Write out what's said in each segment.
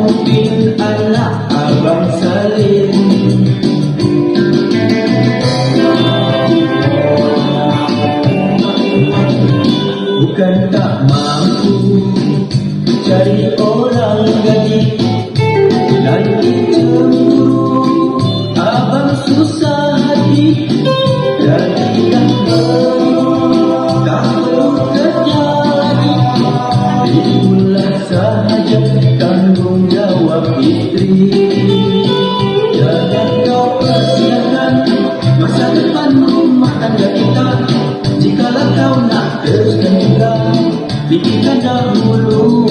konting anak habang sa Jangan kau masa rumah tangga kita kau nak teruskan juga. Fikirkan dahulu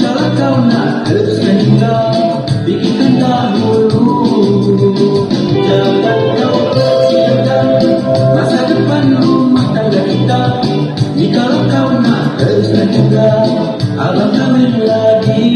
Jikalau kau nak teruskan juga Fikirkan dahulu Jangan kau persiakan masa depan rumah tangga kita Jikalau kau nak teruskan juga Abang kahwin lagi